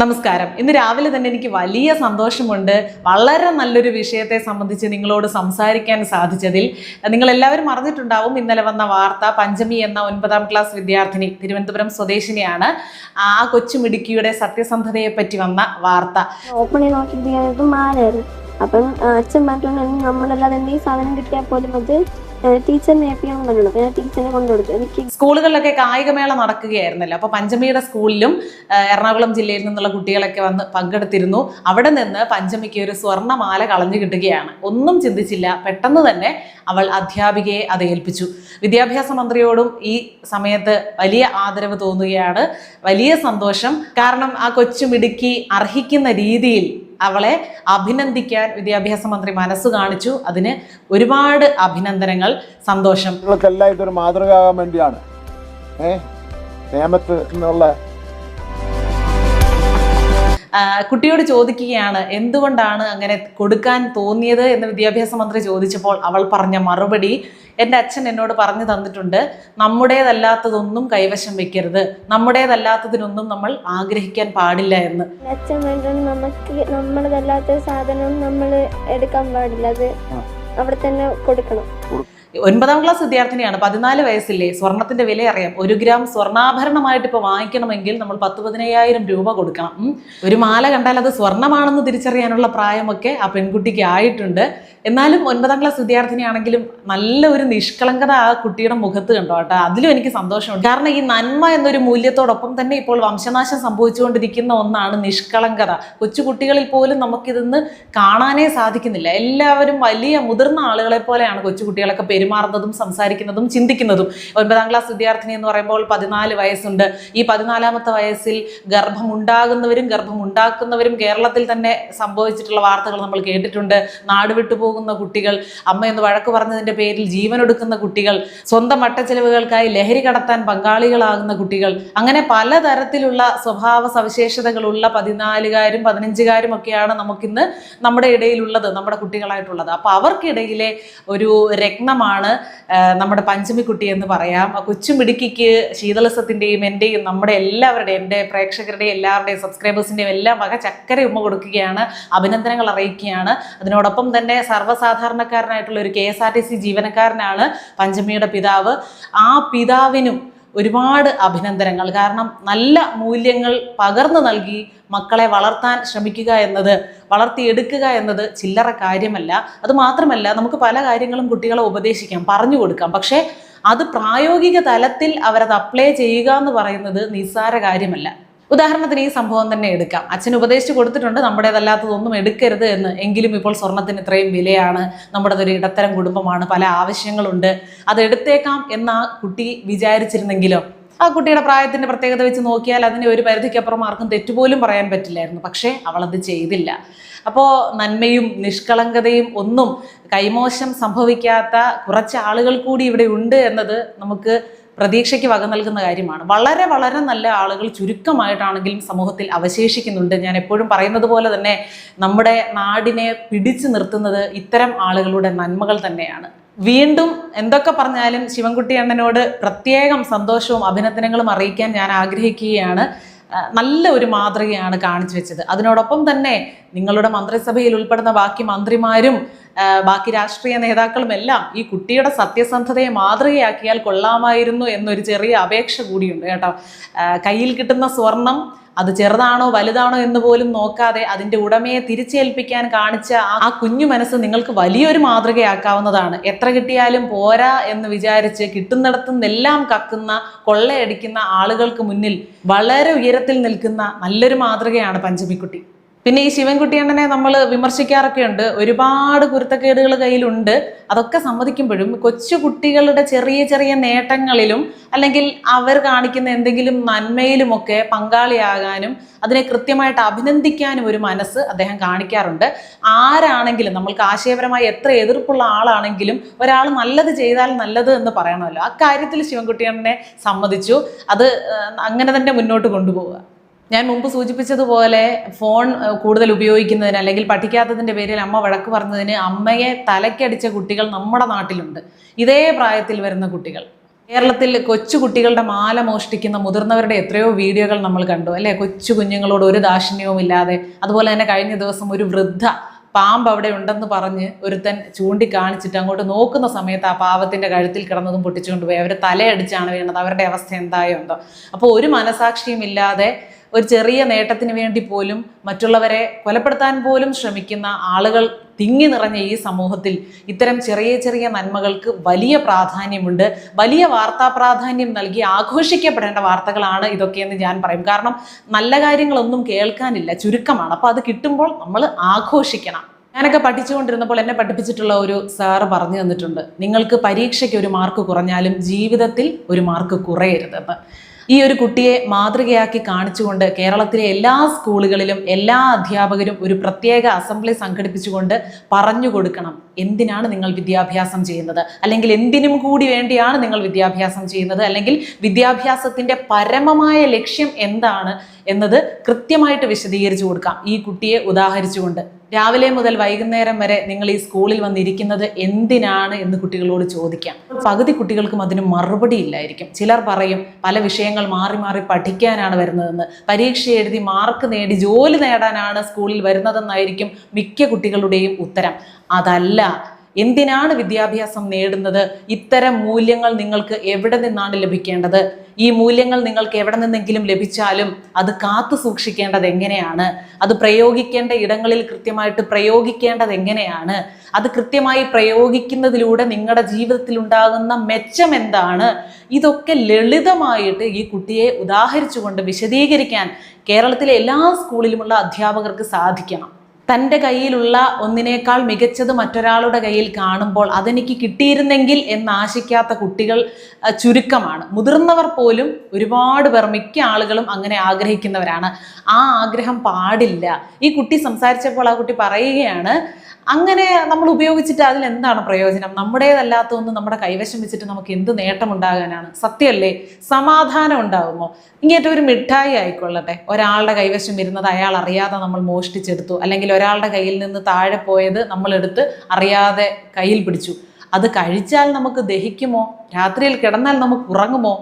നമസ്കാരം. ഇന്ന് രാവിലെ തന്നെ എനിക്ക് വലിയ സന്തോഷമുണ്ട്. വളരെ നല്ലൊരു വിഷയത്തെ സംബന്ധിച്ച് നിങ്ങളോട് സംസാരിക്കാൻ സാധിച്ചതിൽ. നിങ്ങൾ എല്ലാവരും അറിഞ്ഞിട്ടുണ്ടാവും ഇന്നലെ വന്ന വാർത്ത പഞ്ചമി എന്ന ഒൻപതാം ക്ലാസ് വിദ്യാർത്ഥിനി തിരുവനന്തപുരം സ്വദേശിനിയാണ് ആ കൊച്ചുമിടുക്കിയുടെ സത്യസന്ധതയെ പറ്റി വന്ന വാർത്ത. അപ്പം അച്ഛൻ പറഞ്ഞു നമ്മളല്ലാതെ എന്തെങ്കിലും സാധനം കിട്ടിയാൽ പോലും അത് ടീച്ചറിനെ ഏൽപ്പിക്കാൻ ടീച്ചറിനെ എനിക്ക് സ്കൂളുകളിലൊക്കെ കായികമേള നടക്കുകയായിരുന്നല്ലോ. അപ്പോൾ പഞ്ചമിയുടെ സ്കൂളിലും എറണാകുളം ജില്ലയിൽ നിന്നുള്ള കുട്ടികളൊക്കെ വന്ന് പങ്കെടുത്തിരുന്നു. അവിടെ നിന്ന് പഞ്ചമിക്ക് ഒരു സ്വർണമാല കളഞ്ഞു കിട്ടുകയാണ്. ഒന്നും ചിന്തിച്ചില്ല. പെട്ടെന്ന് തന്നെ അവൾ അധ്യാപികയെ അത് ഏൽപ്പിച്ചു. വിദ്യാഭ്യാസ മന്ത്രിയോടും ഈ സമയത്ത് വലിയ ആദരവ് തോന്നുകയാണ്. വലിയ സന്തോഷം. കാരണം ആ കൊച്ചു മിടുക്കി അർഹിക്കുന്ന രീതിയിൽ അവളെ അഭിനന്ദിക്കാൻ വിദ്യാഭ്യാസ മന്ത്രി മനസ്സ് കാണിച്ചു. അതിന് ഒരുപാട് അഭിനന്ദനങ്ങൾ സന്തോഷം. ഇതൊരു മാതൃകയാകാൻ വേണ്ടിയാണ്. എന്നുള്ള കുട്ടിയോട് ചോദിക്കുകയാണ് എന്തുകൊണ്ടാണ് അങ്ങനെ കൊടുക്കാൻ തോന്നിയത് എന്ന് വിദ്യാഭ്യാസ മന്ത്രി ചോദിച്ചപ്പോൾ അവൾ പറഞ്ഞ മറുപടി എന്റെ അച്ഛൻ എന്നോട് പറഞ്ഞു തന്നിട്ടുണ്ട് നമ്മുടേതല്ലാത്തതൊന്നും കൈവശം വെക്കരുത്. നമ്മുടേതല്ലാത്തതിനൊന്നും നമ്മൾ ആഗ്രഹിക്കാൻ പാടില്ല എന്ന്. അച്ഛൻ വേണ്ടത് നമുക്ക് നമ്മളതല്ലാത്ത സാധനം നമ്മൾ എടുക്കാൻ പാടില്ല. അത് അവിടെ തന്നെ കൊടുക്കണം. ഒൻപതാം ക്ലാസ് വിദ്യാർത്ഥിനിയാണ്. പതിനാല് വയസ്സില്ലേ? സ്വർണത്തിന്റെ വില അറിയാം. ഒരു ഗ്രാം സ്വർണാഭരണമായിട്ട് ഇപ്പോൾ വാങ്ങിക്കണമെങ്കിൽ നമ്മൾ പത്ത് പതിനയ്യായിരം രൂപ കൊടുക്കണം. ഒരു മാല കണ്ടാൽ അത് സ്വർണമാണെന്ന് തിരിച്ചറിയാനുള്ള പ്രായമൊക്കെ ആ പെൺകുട്ടിക്ക് ആയിട്ടുണ്ട്. എന്നാലും ഒൻപതാം ക്ലാസ് വിദ്യാർത്ഥിനിയാണെങ്കിലും നല്ല ഒരു നിഷ്കളങ്കത ആ കുട്ടിയുടെ മുഖത്ത് കണ്ടോ കേട്ടോ. അതിലും എനിക്ക് സന്തോഷമുണ്ട്. കാരണം ഈ നന്മ എന്നൊരു മൂല്യത്തോടൊപ്പം തന്നെ ഇപ്പോൾ വംശനാശം സംഭവിച്ചുകൊണ്ടിരിക്കുന്ന ഒന്നാണ് നിഷ്കളങ്കത. കൊച്ചുകുട്ടികളിൽ പോലും നമുക്കിതൊന്ന് കാണാനേ സാധിക്കുന്നില്ല. എല്ലാവരും വലിയ മുതിർന്ന ആളുകളെ പോലെയാണ് കൊച്ചു കുട്ടികളൊക്കെ പെരുമാറുന്നതും സംസാരിക്കുന്നതും ചിന്തിക്കുന്നതും. ഒൻപതാം ക്ലാസ് വിദ്യാർത്ഥിനി എന്ന് പറയുമ്പോൾ പതിനാല് വയസ്സുണ്ട്. ഈ പതിനാലാമത്തെ വയസ്സിൽ ഗർഭമുണ്ടാകുന്നവരും ഗർഭമുണ്ടാക്കുന്നവരും കേരളത്തിൽ തന്നെ സംഭവിച്ചിട്ടുള്ള വാർത്തകൾ നമ്മൾ കേട്ടിട്ടുണ്ട്. നാട് വിട്ടുപോകുന്ന കുട്ടികൾ എന്ന് വഴക്ക് പറഞ്ഞതിന്റെ പേരിൽ ജീവനൊടുക്കുന്ന കുട്ടികൾ സ്വന്തം മട്ടച്ചെലവുകൾക്കായി ലഹരി കടത്താൻ പങ്കാളികളാകുന്ന കുട്ടികൾ അങ്ങനെ പലതരത്തിലുള്ള സ്വഭാവ സവിശേഷതകളുള്ള പതിനാലുകാരും പതിനഞ്ചുകാരും ഒക്കെയാണ് നമുക്കിന്ന് നമ്മുടെ ഇടയിലുള്ളത് നമ്മുടെ കുട്ടികളായിട്ടുള്ളത്. അപ്പോൾ അവർക്കിടയിലെ ഒരു രത്നമാണ് ആ, നമ്മുടെ പഞ്ചമിക്കുട്ടി എന്ന് പറയാം. കൊച്ചു കൊച്ചുമിടുക്കിക്ക് ശീതളസത്തിന്റെയും എന്റെയും നമ്മുടെ എല്ലാവരുടെയും എന്റെ പ്രേക്ഷകരുടെയും എല്ലാവരുടെയും സബ്സ്ക്രൈബേഴ്സിന്റെയും എല്ലാം വക ചക്കര ഉമ്മ കൊടുക്കുകയാണ് അഭിനന്ദനങ്ങൾ അറിയിക്കുകയാണ്. അതിനോടൊപ്പം തന്നെ സർവസാധാരണക്കാരനായിട്ടുള്ള ഒരു K S R T C ജീവനക്കാരനാണ് പഞ്ചമിയുടെ പിതാവ്. ആ പിതാവിനും ഒരുപാട് അഭിനന്ദനങ്ങൾ. കാരണം നല്ല മൂല്യങ്ങൾ പകർന്നു നൽകി മക്കളെ വളർത്താൻ ശ്രമിക്കുക എന്നത് വളർത്തിയെടുക്കുക എന്നത് ചില്ലറ കാര്യമല്ല. അതുമാത്രമല്ല നമുക്ക് പല കാര്യങ്ങളും കുട്ടികളെ ഉപദേശിക്കാം പറഞ്ഞു കൊടുക്കാം. പക്ഷേ അത് പ്രായോഗിക തലത്തിൽ അവരത് അപ്ലൈ ചെയ്യുക എന്ന് പറയുന്നത് നിസ്സാര കാര്യമല്ല. ഉദാഹരണത്തിന് ഈ സംഭവം തന്നെ എടുക്കാം. അച്ഛൻ ഉപദേശിച്ചു കൊടുത്തിട്ടുണ്ട് നമ്മുടേതല്ലാത്തതൊന്നും എടുക്കരുത് എന്ന്. എങ്കിലും ഇപ്പോൾ സ്വർണത്തിന് ഇത്രയും വിലയാണ് ഒരു ഇടത്തരം കുടുംബമാണ് പല ആവശ്യങ്ങളുണ്ട്. അത് എടുത്തേക്കാം എന്ന് ആ കുട്ടി വിചാരിച്ചിരുന്നെങ്കിലോ? ആ കുട്ടിയുടെ പ്രായത്തിന്റെ പ്രത്യേകത വെച്ച് നോക്കിയാൽ അതിന് ഒരു പരിധിക്കപ്പുറം ആർക്കും തെറ്റുപോലും പറയാൻ പറ്റില്ലായിരുന്നു. പക്ഷേ അവളത് ചെയ്തില്ല. അപ്പോൾ നന്മയും നിഷ്കളങ്കതയും ഒന്നും കൈമോശം സംഭവിക്കാത്ത കുറച്ച് ആളുകൾ കൂടി ഇവിടെ ഉണ്ട് എന്നത് നമുക്ക് പ്രതീക്ഷയ്ക്ക് വക നൽകുന്ന കാര്യമാണ്. വളരെ വളരെ നല്ല ആളുകൾ ചുരുക്കമായിട്ടാണെങ്കിലും സമൂഹത്തിൽ അവശേഷിക്കുന്നുണ്ട്. ഞാൻ എപ്പോഴും പറയുന്നത് പോലെ തന്നെ നമ്മുടെ നാടിനെ പിടിച്ചു നിർത്തുന്നത് ഇത്തരം ആളുകളുടെ നന്മകൾ തന്നെയാണ്. വീണ്ടും എന്തൊക്കെ പറഞ്ഞാലും ശിവൻകുട്ടി അണ്ണനോട് പ്രത്യേകം സന്തോഷവും അഭിനന്ദനങ്ങളും അറിയിക്കാൻ ഞാൻ ആഗ്രഹിക്കുകയാണ്. നല്ല ഒരു മാതൃകയാണ് കാണിച്ചു വെച്ചത്. അതിനോടൊപ്പം തന്നെ നിങ്ങളുടെ മന്ത്രിസഭയിൽ ഉൾപ്പെടുന്ന ബാക്കി മന്ത്രിമാരും ബാക്കി രാഷ്ട്രീയ നേതാക്കളും എല്ലാം ഈ കുട്ടിയുടെ സത്യസന്ധതയെ മാതൃകയാക്കിയാൽ കൊള്ളാമായിരുന്നു എന്നൊരു ചെറിയ അപേക്ഷ കൂടിയുണ്ട് കേട്ടോ. കയ്യിൽ കിട്ടുന്ന സ്വർണം അത് ചെറുതാണോ വലുതാണോ എന്ന് പോലും നോക്കാതെ അതിന്റെ ഉടമയെ തിരിച്ചേൽപ്പിക്കാൻ കാണിച്ച ആ- കുഞ്ഞു മനസ്സ് നിങ്ങൾക്ക് വലിയൊരു മാതൃകയാക്കാവുന്നതാണ്. എത്ര കിട്ടിയാലും പോരാ എന്ന് വിചാരിച്ച് കിട്ടുന്നിടത്തുനിന്നെല്ലാം കക്കുന്ന കൊള്ളയടിക്കുന്ന ആളുകൾക്ക് മുന്നിൽ വളരെ ഉയരത്തിൽ നിൽക്കുന്ന നല്ലൊരു മാതൃകയാണ് പഞ്ചമിക്കുട്ടി. പിന്നെ ഈ ശിവൻകുട്ടിയണ്ണനെ നമ്മൾ വിമർശിക്കാറൊക്കെ ഉണ്ട് ഒരുപാട് കുരുത്തക്കേടുകൾ കയ്യിലുണ്ട്. അതൊക്കെ സമ്മതിക്കുമ്പോഴും കൊച്ചു കുട്ടികളുടെ ചെറിയ ചെറിയ നേട്ടങ്ങളിലും അല്ലെങ്കിൽ അവർ കാണിക്കുന്ന എന്തെങ്കിലും നന്മയിലുമൊക്കെ പങ്കാളിയാകാനും അതിനെ കൃത്യമായിട്ട് അഭിനന്ദിക്കാനും ഒരു മനസ്സ് അദ്ദേഹം കാണിക്കാറുണ്ട്. ആരാണെങ്കിലും നമ്മൾക്ക് ആശയപരമായി എത്ര എതിർപ്പുള്ള ആളാണെങ്കിലും ഒരാൾ നല്ലത് ചെയ്താൽ നല്ലത് എന്ന് പറയണമല്ലോ. അക്കാര്യത്തിൽ ശിവൻകുട്ടിയണ്ണനെ സമ്മതിച്ചു. അത് അങ്ങനെ തന്നെ മുന്നോട്ട് കൊണ്ടുപോവുക. ഞാൻ മുമ്പ് സൂചിപ്പിച്ചതുപോലെ ഫോൺ കൂടുതൽ ഉപയോഗിക്കുന്നതിന് അല്ലെങ്കിൽ പഠിക്കാത്തതിന്റെ പേരിൽ അമ്മ വഴക്ക് പറഞ്ഞതിന് അമ്മയെ തലക്കടിച്ച കുട്ടികൾ നമ്മുടെ നാട്ടിലുണ്ട്. ഇതേ പ്രായത്തിൽ വരുന്ന കുട്ടികൾ. കേരളത്തിൽ കൊച്ചു കുട്ടികളുടെ മാല മോഷ്ടിക്കുന്ന മുതിർന്നവരുടെ എത്രയോ വീഡിയോകൾ നമ്മൾ കണ്ടു. അല്ലേ? കൊച്ചു കുഞ്ഞുങ്ങളോട് ഒരു ദാക്ഷിണ്യവും ഇല്ലാതെ. അതുപോലെ തന്നെ കഴിഞ്ഞ ദിവസം ഒരു വൃദ്ധ പാമ്പ് അവിടെ ഉണ്ടെന്ന് പറഞ്ഞ് ഒരുത്തൻ ചൂണ്ടിക്കാണിച്ചിട്ട് അങ്ങോട്ട് നോക്കുന്ന സമയത്ത് ആ പാവത്തിന്റെ കഴുത്തിൽ കിടന്നതും പൊട്ടിച്ചുകൊണ്ട് പോയി. അവർ തലയടിച്ചാണ് വീണത്. അവരുടെ അവസ്ഥ എന്തായോ ഉണ്ടോ അപ്പോൾ ഒരു മനസാക്ഷിയും ഇല്ലാതെ ഒരു ചെറിയ നേട്ടത്തിന് വേണ്ടി പോലും മറ്റുള്ളവരെ കൊലപ്പെടുത്താൻ പോലും ശ്രമിക്കുന്ന ആളുകൾ തിങ്ങി നിറഞ്ഞ ഈ സമൂഹത്തിൽ ഇത്തരം ചെറിയ ചെറിയ നന്മകൾക്ക് വലിയ പ്രാധാന്യമുണ്ട്. വലിയ വാർത്താ പ്രാധാന്യം നൽകി ആഘോഷിക്കപ്പെടേണ്ട വാർത്തകളാണ് ഇതൊക്കെയെന്ന് ഞാൻ പറയും. കാരണം നല്ല കാര്യങ്ങളൊന്നും കേൾക്കാനില്ല. ചുരുക്കമാണ്. അപ്പോൾ അത് കിട്ടുമ്പോൾ നമ്മൾ ആഘോഷിക്കണം. ഞാനൊക്കെ പഠിച്ചുകൊണ്ടിരുന്നപ്പോൾ എന്നെ പഠിപ്പിച്ചിട്ടുള്ള ഒരു സാറ് പറഞ്ഞു തന്നിട്ടുണ്ട്. നിങ്ങൾക്ക് പരീക്ഷയ്ക്ക് ഒരു മാർക്ക് കുറഞ്ഞാലും ജീവിതത്തിൽ ഒരു മാർക്ക് കുറയരുതെന്ന് ഈ ഒരു കുട്ടിയെ മാതൃകയാക്കി കാണിച്ചുകൊണ്ട് കേരളത്തിലെ എല്ലാ സ്കൂളുകളിലും എല്ലാ അധ്യാപകരും ഒരു പ്രത്യേക അസംബ്ലി സംഘടിപ്പിച്ചുകൊണ്ട് പറഞ്ഞു കൊടുക്കണം. എന്തിനാണ് നിങ്ങൾ വിദ്യാഭ്യാസം ചെയ്യുന്നത്? അല്ലെങ്കിൽ എന്തിനും കൂടി വേണ്ടിയാണ് നിങ്ങൾ വിദ്യാഭ്യാസം ചെയ്യുന്നത്? അല്ലെങ്കിൽ വിദ്യാഭ്യാസത്തിന്റെ പരമമായ ലക്ഷ്യം എന്താണ്? എന്നത് കൃത്യമായിട്ട് വിശദീകരിച്ചു കൊടുക്കാം. ഈ കുട്ടിയെ ഉദാഹരിച്ചുകൊണ്ട് രാവിലെ മുതൽ വൈകുന്നേരം വരെ നിങ്ങൾ ഈ സ്കൂളിൽ വന്നിരിക്കുന്നത് എന്തിനാണ് എന്ന് കുട്ടികളോട് ചോദിക്കാം. പകുതി കുട്ടികൾക്കും അതിന് മറുപടി ഇല്ലായിരിക്കും. ചിലർ പറയും പല വിഷയങ്ങൾ മാറി മാറി പഠിക്കാനാണ് വരുന്നതെന്ന്. പരീക്ഷ എഴുതി മാർക്ക് നേടി ജോലി നേടാനാണ് സ്കൂളിൽ വരുന്നതെന്നായിരിക്കും മിക്ക കുട്ടികളുടെയും ഉത്തരം. അതല്ല എന്തിനാണ് വിദ്യാഭ്യാസം നേടുന്നത്? ഇത്തരം മൂല്യങ്ങൾ നിങ്ങൾക്ക് എവിടെ നിന്നാണ് ലഭിക്കേണ്ടത്? ഈ മൂല്യങ്ങൾ നിങ്ങൾക്ക് എവിടെ നിന്നെങ്കിലും ലഭിച്ചാലും അത് കാത്തു സൂക്ഷിക്കേണ്ടത് എങ്ങനെയാണ്? അത് പ്രയോഗിക്കേണ്ട ഇടങ്ങളിൽ കൃത്യമായിട്ട് പ്രയോഗിക്കേണ്ടത് എങ്ങനെയാണ്? അത് കൃത്യമായി പ്രയോഗിക്കുന്നതിലൂടെ നിങ്ങളുടെ ജീവിതത്തിൽ ഉണ്ടാകുന്ന മെച്ചം എന്താണ്? ഇതൊക്കെ ലളിതമായിട്ട് ഈ കുട്ടിയെ ഉദാഹരിച്ചുകൊണ്ട് വിശദീകരിക്കാൻ കേരളത്തിലെ എല്ലാ സ്കൂളിലുമുള്ള അധ്യാപകർക്ക് സാധിക്കണം. തന്റെ കയ്യിലുള്ള ഒന്നിനേക്കാൾ മികച്ചത് മറ്റൊരാളുടെ കയ്യിൽ കാണുമ്പോൾ അതെനിക്ക് കിട്ടിയിരുന്നെങ്കിൽ എന്നാശിക്കാത്ത കുട്ടികൾ ചുരുക്കമാണ്. മുതിർന്നവർ പോലും ഒരുപാട് പേർ മിക്ക ആളുകളും അങ്ങനെ ആഗ്രഹിക്കുന്നവരാണ്. ആ ആഗ്രഹം പാടില്ല. ഈ കുട്ടി സംസാരിച്ചപ്പോൾ ആ കുട്ടി പറയുകയാണ് അങ്ങനെ നമ്മൾ ഉപയോഗിച്ചിട്ട് അതിൽ എന്താണ് പ്രയോജനം? നമ്മുടേതല്ലാത്ത ഒന്ന് നമ്മുടെ കൈവശം വെച്ചിട്ട് നമുക്ക് എന്ത് നേട്ടമുണ്ടാകാനാണ്? സത്യമല്ലേ? സമാധാനം ഉണ്ടാകുമോ ഇങ്ങനത്തെ ഒരു മിഠായി ആയിക്കൊള്ളട്ടെ. ഒരാളുടെ കൈവശം ഇരുന്നത് അയാൾ അറിയാതെ നമ്മൾ മോഷ്ടിച്ചെടുത്തു. അല്ലെങ്കിൽ ഒരാളുടെ കയ്യിൽ നിന്ന് താഴെ പോയത് നമ്മളെടുത്ത് അറിയാതെ കയ്യിൽ പിടിച്ചു. അത് കഴിച്ചാൽ നമുക്ക് ദഹിക്കുമോ? രാത്രിയിൽ കിടന്നാൽ നമുക്ക് ഉറങ്ങുമോ?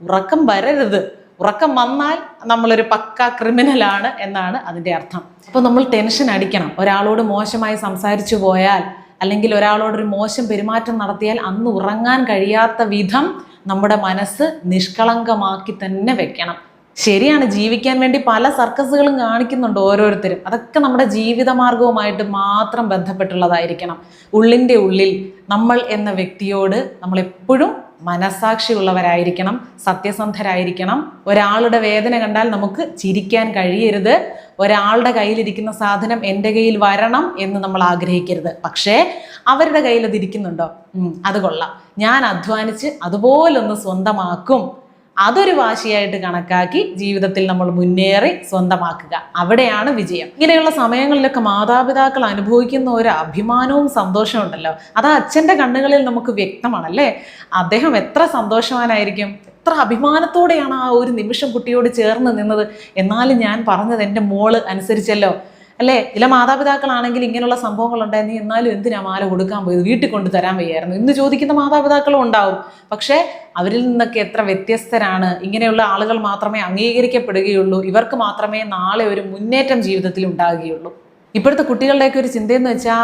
ഉറക്കം വരരുത്. ഉറക്കം വന്നാൽ നമ്മളൊരു പക്ക ക്രിമിനലാണ് എന്നാണ് അതിന്റെ അർത്ഥം. അപ്പോൾ നമ്മൾ ടെൻഷൻ അടിക്കണം. ഒരാളോട് മോശമായി സംസാരിച്ചു പോയാൽ അല്ലെങ്കിൽ ഒരാളോടൊരു മോശം പെരുമാറ്റം നടത്തിയാൽ അന്ന് ഉറങ്ങാൻ കഴിയാത്ത വിധം നമ്മുടെ മനസ്സ് നിഷ്കളങ്കമാക്കി തന്നെ വെക്കണം. ശരിയാണ് ജീവിക്കാൻ വേണ്ടി പല സർക്കസുകളും കാണിക്കുന്നുണ്ട് ഓരോരുത്തരും. അതൊക്കെ നമ്മുടെ ജീവിതമാർഗവുമായിട്ട് മാത്രം ബന്ധപ്പെട്ടുള്ളതായിരിക്കണം. ഉള്ളിന്റെ ഉള്ളിൽ നമ്മൾ എന്ന വ്യക്തിയോട് നമ്മൾ എപ്പോഴും മനസാക്ഷിയുള്ളവരായിരിക്കണം സത്യസന്ധരായിരിക്കണം. ഒരാളുടെ വേദന കണ്ടാൽ നമുക്ക് ചിരിക്കാൻ കഴിയരുത്. ഒരാളുടെ കയ്യിലിരിക്കുന്ന സാധനം എന്റെ കയ്യിൽ വരണം എന്ന് നമ്മൾ ആഗ്രഹിക്കരുത്. പക്ഷേ അവരുടെ കയ്യിൽ അത് ഇരിക്കുന്നുണ്ടോ ഉം, അത് കൊള്ളാം. ഞാൻ അധ്വാനിച്ച് അതുപോലൊന്ന് സ്വന്തമാക്കും. അതൊരു വാശിയായിട്ട് കണക്കാക്കി ജീവിതത്തിൽ നമ്മൾ മുന്നേറി സ്വന്തമാക്കുക. അവിടെയാണ് വിജയം. ഇങ്ങനെയുള്ള സമയങ്ങളിലൊക്കെ മാതാപിതാക്കൾ അനുഭവിക്കുന്ന ഒരു അഭിമാനവും സന്തോഷവും ഉണ്ടല്ലോ. അത് അച്ഛന്റെ കണ്ണുകളിൽ നമുക്ക് വ്യക്തമാണല്ലേ? അദ്ദേഹം എത്ര സന്തോഷവാനായിരിക്കും? എത്ര അഭിമാനത്തോടെയാണ് ആ ഒരു നിമിഷം കുട്ടിയോട് ചേർന്ന് നിന്നത്? എന്നാലും ഞാൻ പറഞ്ഞത് എന്റെ മോൾ അനുസരിച്ചല്ലോ. അല്ലേ? ചില മാതാപിതാക്കളാണെങ്കിൽ ഇങ്ങനെയുള്ള സംഭവങ്ങൾ ഉണ്ടായിരുന്നു എന്നാലും എന്തിനാ മാല കൊടുക്കാൻ പോയത്? വീട്ടിൽ കൊണ്ട് തരാൻ വയ്യായിരുന്നു. ഇന്ന് ചോദിക്കുന്ന മാതാപിതാക്കളും ഉണ്ടാവും. പക്ഷേ അവരിൽ നിന്നൊക്കെ എത്ര വ്യത്യസ്തരാണ്. ഇങ്ങനെയുള്ള ആളുകൾ മാത്രമേ അംഗീകരിക്കപ്പെടുകയുള്ളൂ. ഇവർക്ക് മാത്രമേ നാളെ ഒരു മുന്നേറ്റം ജീവിതത്തിൽ ഉണ്ടാകുകയുള്ളൂ. ഇപ്പോഴത്തെ കുട്ടികളുടെയൊക്കെ ഒരു ചിന്തയെന്ന് വെച്ചാൽ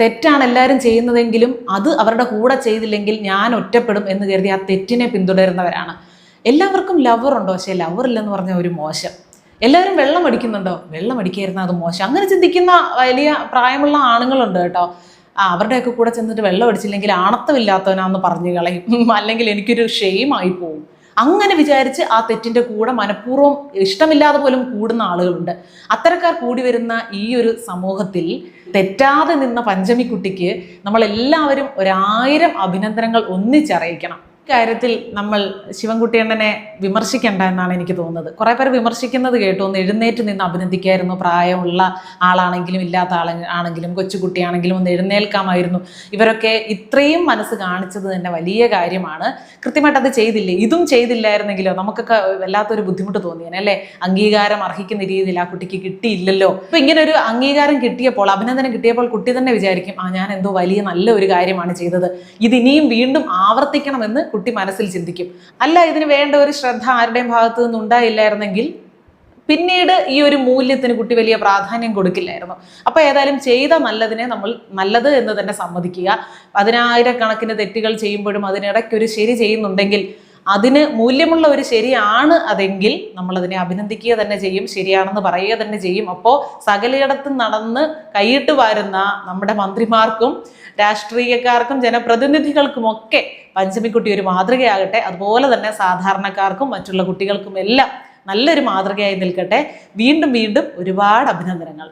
തെറ്റാണ് എല്ലാവരും ചെയ്യുന്നതെങ്കിലും അത് അവരുടെ കൂടെ ചെയ്തില്ലെങ്കിൽ ഞാൻ ഒറ്റപ്പെടും എന്ന് കരുതി ആ തെറ്റിനെ പിന്തുടരുന്നവരാണ്. എല്ലാവർക്കും ലവർ ഉണ്ടോ? പക്ഷേ ലവർ ഇല്ലെന്ന് പറഞ്ഞ ഒരു മോശം. എല്ലാവരും വെള്ളം അടിക്കുന്നുണ്ടോ? വെള്ളം അടിക്കായിരുന്ന അത് മോശം. അങ്ങനെ ചിന്തിക്കുന്ന വലിയ പ്രായമുള്ള ആണുങ്ങളുണ്ട് കേട്ടോ. ആ അവരുടെയൊക്കെ കൂടെ ചെന്നിട്ട് വെള്ളം അടിച്ചില്ലെങ്കിൽ ആണത്തമില്ലാത്തവനാന്ന് പറഞ്ഞു കളയും. അല്ലെങ്കിൽ എനിക്കൊരു ഷെയിമായി പോവും. അങ്ങനെ വിചാരിച്ച് ആ തെറ്റിന്റെ കൂടെ മനഃപൂർവം ഇഷ്ടമില്ലാതെ പോലും കൂടുന്ന ആളുകളുണ്ട്. അത്തരക്കാർ കൂടി വരുന്ന ഈ ഒരു സമൂഹത്തിൽ തെറ്റാതെ നിന്ന പഞ്ചമിക്കുട്ടിക്ക് നമ്മൾ എല്ലാവരും ഒരായിരം അഭിനന്ദനങ്ങൾ ഒന്നിച്ചറിയിക്കണം. കാര്യത്തിൽ നമ്മൾ ശിവൻകുട്ടിയണ്ണനെ വിമർശിക്കേണ്ട എന്നാണ് എനിക്ക് തോന്നുന്നത്. കുറേ പേർ വിമർശിക്കുന്നത് കേട്ടു. ഒന്ന് എഴുന്നേറ്റ് നിന്ന് അഭിനന്ദിക്കായിരുന്നു. പ്രായമുള്ള ആളാണെങ്കിലും ഇല്ലാത്ത ആളെ ആണെങ്കിലും കൊച്ചുകുട്ടിയാണെങ്കിലും ഒന്ന് എഴുന്നേൽക്കാമായിരുന്നു. ഇവരൊക്കെ ഇത്രയും മനസ്സ് കാണിച്ചത് തന്നെ വലിയ കാര്യമാണ്. കൃത്യമായിട്ട് അത് ചെയ്തില്ലേ? ഇതും ചെയ്തില്ലായിരുന്നെങ്കിലോ? നമുക്കൊക്കെ വല്ലാത്തൊരു ബുദ്ധിമുട്ട് തോന്നിയേനെ അല്ലേ? അംഗീകാരം അർഹിക്കുന്ന രീതിയിൽ ആ കുട്ടിക്ക് കിട്ടിയില്ലല്ലോ. അപ്പൊ ഇങ്ങനെ ഒരു അംഗീകാരം കിട്ടിയപ്പോൾ അഭിനന്ദനം കിട്ടിയപ്പോൾ കുട്ടി തന്നെ വിചാരിക്കും ആ ഞാൻ എന്തോ വലിയ നല്ല ഒരു കാര്യമാണ് ചെയ്തത്. ഇത് ഇനിയും വീണ്ടും ആവർത്തിക്കണമെന്ന് കുട്ടി മനസ്സിൽ ചിന്തിക്കും. അല്ല ഇതിന് വേണ്ട ഒരു ശ്രദ്ധ ആരുടെയും ഭാഗത്തു നിന്ന് ഉണ്ടായില്ലായിരുന്നെങ്കിൽ പിന്നീട് ഈ ഒരു മൂല്യത്തിന് കുട്ടി വലിയ പ്രാധാന്യം കൊടുക്കില്ലായിരുന്നു. അപ്പൊ ഏതായാലും ചെയ്ത നല്ലതിനെ നമ്മൾ നല്ലത് എന്ന് തന്നെ സമ്മതിക്കുക. പതിനായിരക്കണക്കിന് തെറ്റുകൾ ചെയ്യുമ്പോഴും അതിനിടയ്ക്ക് ഒരു ശരി ചെയ്യുന്നുണ്ടെങ്കിൽ അതിന് മൂല്യമുള്ള ഒരു ശരിയാണ് അതെങ്കിൽ നമ്മൾ അതിനെ അഭിനന്ദിക്കുക തന്നെ ചെയ്യും ശരിയാണെന്ന് പറയുക തന്നെ ചെയ്യും. അപ്പോൾ സകലയിടത്തും നടന്ന് കൈയിട്ട് വരുന്ന നമ്മുടെ മന്ത്രിമാർക്കും രാഷ്ട്രീയക്കാർക്കും ജനപ്രതിനിധികൾക്കുമൊക്കെ പഞ്ചമിക്കുട്ടി ഒരു മാതൃകയാകട്ടെ. അതുപോലെ തന്നെ സാധാരണക്കാർക്കും മറ്റുള്ള കുട്ടികൾക്കും എല്ലാം നല്ലൊരു മാതൃകയായി നിൽക്കട്ടെ. വീണ്ടും വീണ്ടും ഒരുപാട് അഭിനന്ദനങ്ങൾ.